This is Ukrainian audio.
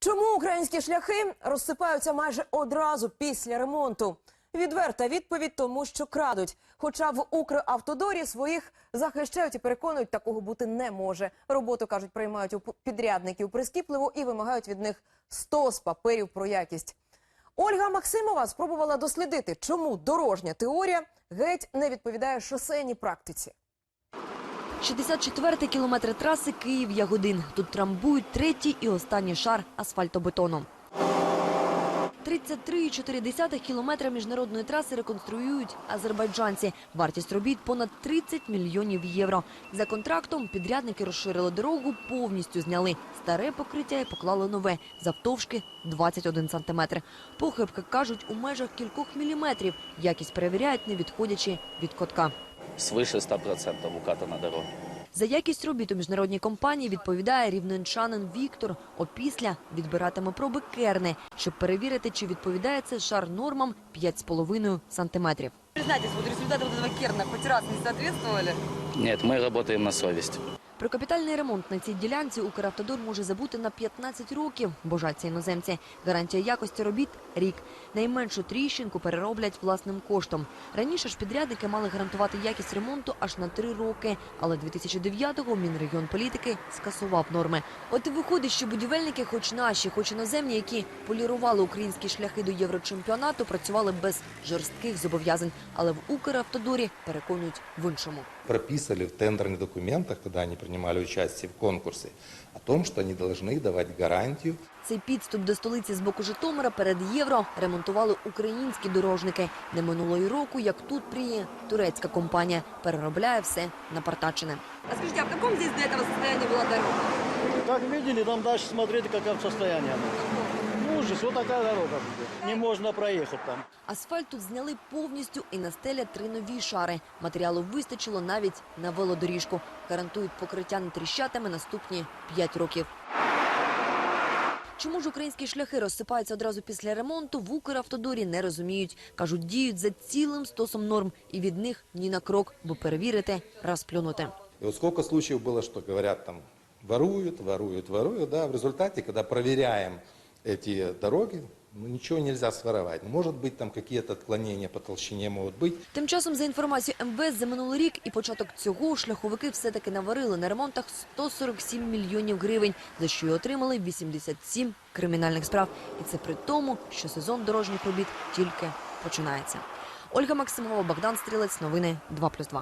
Чому українські шляхи розсипаються майже одразу після ремонту? Відверта відповідь тому, що крадуть. Хоча в Укравтодорі своїх захищають і переконують, такого бути не може. Роботу кажуть, приймають у підрядників прискіпливо і вимагають від них стос паперів про якість. Ольга Максимова спробувала дослідити, чому дорожня теорія геть не відповідає шосейній практиці. 64-й кілометр траси Київ-Ягодин. Тут трамбують третій і останній шар асфальтобетону. 33,4 кілометра міжнародної траси реконструюють азербайджанці. Вартість робіт понад 30 мільйонів євро. За контрактом підрядники розширили дорогу, повністю зняли старе покриття і поклали нове завтовшки 21 сантиметр. Похибки кажуть у межах кількох міліметрів. Якість перевіряють, не відходячи від котка свыше 100% укатана дорога. За якість робіт у міжнародній компанії відповідає рівненчанин Віктор. Опісля відбиратиме проби керни, щоб перевірити, чи відповідає цей шар нормам 5,5 сантиметрів. Признайтесь, вот результаты вот этого керна хоть раз не соответствовали? Нет, мы работаем на совесть. Про капітальний ремонт на цій ділянці Укравтодор може забути на 15 років, божаться іноземці. Гарантія якості робіт – рік. Найменшу тріщинку перероблять власним коштом. Раніше ж підрядники мали гарантувати якість ремонту аж на 3 роки, але 2009-го Мінрегіонполітики скасував норми. От і виходить, що будівельники, хоч наші, хоч іноземні, які полірували українські шляхи до єврочемпіонату, працювали без жорстких зобов'язань, але в Укравтодорі переконують в іншому. прописали в тендерных документах, когда они принимали участие в конкурсе, о том, что они должны давать гарантию Цей підступ до столиці з боку Житомира перед євро ремонтували українські дорожники. Не минуло й року, як тут пріє турецька компанія переробляє все на Партачине. А скажите, а в каком здесь до этого состоянии была дорога? Как видели, там дальше смотрите, какое состояние ужас, вот такая дорога. Не можно проехать там. Асфальт тут зняли повністю і настелять три нові шари. Матеріалу вистачило навіть на велодоріжку. Гарантують покриття не тріщатиме наступні 5 років. Чому ж українські шляхи розсипаються одразу після ремонту, в Укравтодорі не розуміють. Кажуть, діють за цілим стосом норм і від них ні на крок, бо перевірити – раз плюнути. И вот сколько случаев было, что говорят там воруют, воруют, воруют, да, в результате, когда проверяем эти дороги, ну, ничего нельзя своровать. Ну, Может быть, там какие-то отклонения по толщине могут быть, Тим часом, за інформацією МВС, за минулий рік і початок цього шляховики все-таки наварили на ремонтах 147 мільйонів гривень, за що й отримали 87 кримінальних справ. І це при тому, що сезон дорожніх робіт тільки починається. Ольга Максимова, Богдан Стрілець, новини 2+,2.